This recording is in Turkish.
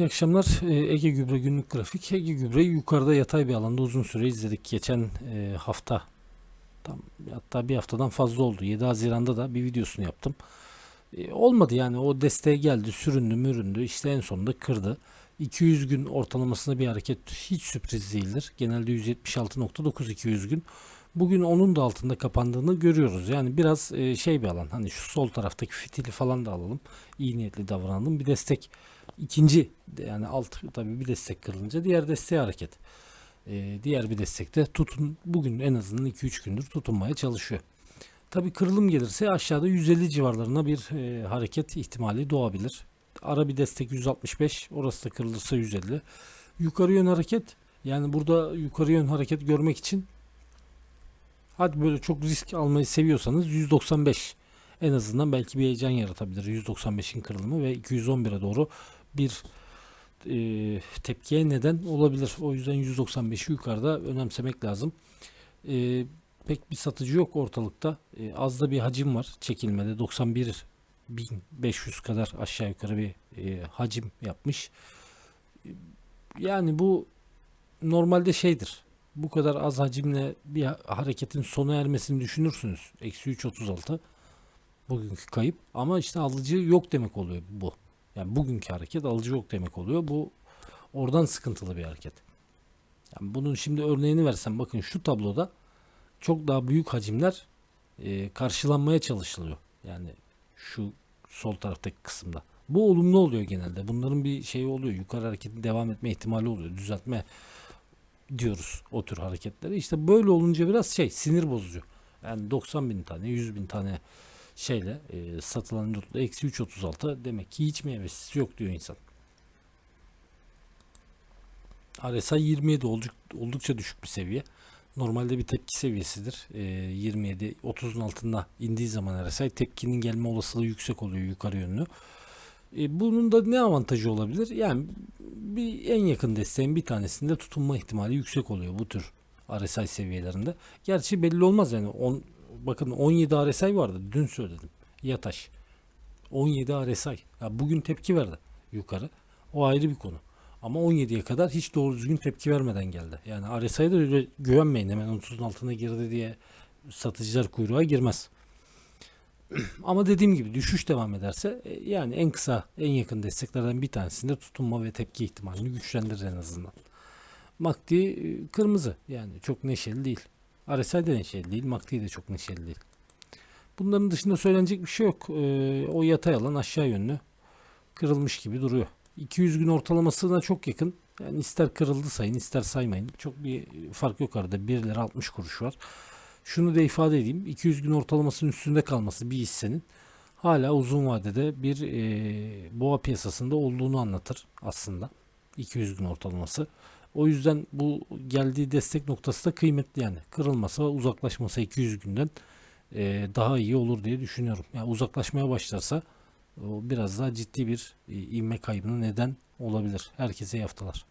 İyi akşamlar. Ee, Ege Gübre günlük grafik. Ege Gübre'yi yukarıda yatay bir alanda uzun süre izledik. Geçen e, hafta tam hatta bir haftadan fazla oldu. 7 Haziran'da da bir videosunu yaptım. E, olmadı yani o desteğe geldi, süründü, müründü. İşte en sonunda kırdı. 200 gün ortalamasında bir hareket hiç sürpriz değildir. Genelde 176.9 200 gün. Bugün onun da altında kapandığını görüyoruz. Yani biraz e, şey bir alan. Hani şu sol taraftaki fitili falan da alalım. İyi niyetli davranalım. Bir destek ikinci yani alt tabii bir destek kırılınca diğer desteğe hareket. E, diğer bir destekte tutun bugün en azından 2-3 gündür tutunmaya çalışıyor. Tabii kırılım gelirse aşağıda 150 civarlarına bir e, hareket ihtimali doğabilir. Ara bir destek 165, orası da kırılırsa 150. Yukarı yön hareket yani burada yukarı yön hareket görmek için hadi böyle çok risk almayı seviyorsanız 195 en azından belki bir heyecan yaratabilir 195'in kırılımı ve 211'e doğru bir e, tepkiye neden olabilir. O yüzden 195'i yukarıda önemsemek lazım. E, pek bir satıcı yok ortalıkta. E, az da bir hacim var çekilmede. 91.500 kadar aşağı yukarı bir e, hacim yapmış. E, Yani bu normalde şeydir. Bu kadar az hacimle bir ha- hareketin sona ermesini düşünürsünüz. Eksi 3.36 bugünkü kayıp. Ama işte alıcı yok demek oluyor bu. Yani bugünkü hareket alıcı yok demek oluyor. Bu oradan sıkıntılı bir hareket. Yani bunun şimdi örneğini versem bakın şu tabloda çok daha büyük hacimler e, karşılanmaya çalışılıyor. Yani şu sol taraftaki kısımda. Bu olumlu oluyor genelde. Bunların bir şeyi oluyor. Yukarı hareketin devam etme ihtimali oluyor. Düzeltme diyoruz o tür hareketlere. İşte böyle olunca biraz şey sinir bozucu. Yani 90 bin tane 100 bin tane şeyle e, satılan notla eksi 3.36 demek ki hiç meyvesi yok diyor insan. RSI 27 olduk, oldukça düşük bir seviye. Normalde bir tepki seviyesidir. E, 27 30'un altında indiği zaman RSI tepkinin gelme olasılığı yüksek oluyor yukarı yönlü. E, bunun da ne avantajı olabilir? Yani bir en yakın desteğin bir tanesinde tutunma ihtimali yüksek oluyor bu tür RSI seviyelerinde. Gerçi belli olmaz yani. On, bakın 17 RSI vardı dün söyledim. Yataş. 17 RSI. Ya bugün tepki verdi yukarı. O ayrı bir konu. Ama 17'ye kadar hiç doğru düzgün tepki vermeden geldi. Yani RSI'ye de öyle güvenmeyin hemen 30'un altına girdi diye satıcılar kuyruğa girmez. Ama dediğim gibi düşüş devam ederse e, yani en kısa en yakın desteklerden bir tanesinde tutunma ve tepki ihtimalini güçlendirir en azından. MACD e, kırmızı yani çok neşeli değil. RSI de neşeli değil. MACD de çok neşeli değil. Bunların dışında söylenecek bir şey yok. E, o yatay alan aşağı yönlü kırılmış gibi duruyor. 200 gün ortalamasına çok yakın. Yani ister kırıldı sayın ister saymayın. Çok bir fark yok arada. 1 lira 60 kuruş var. Şunu da ifade edeyim. 200 gün ortalamasının üstünde kalması bir hissenin hala uzun vadede bir e, boğa piyasasında olduğunu anlatır aslında. 200 gün ortalaması. O yüzden bu geldiği destek noktası da kıymetli yani. Kırılmasa uzaklaşmasa 200 günden e, daha iyi olur diye düşünüyorum. Yani uzaklaşmaya başlarsa o biraz daha ciddi bir e, ivme kaybına neden olabilir. Herkese iyi haftalar.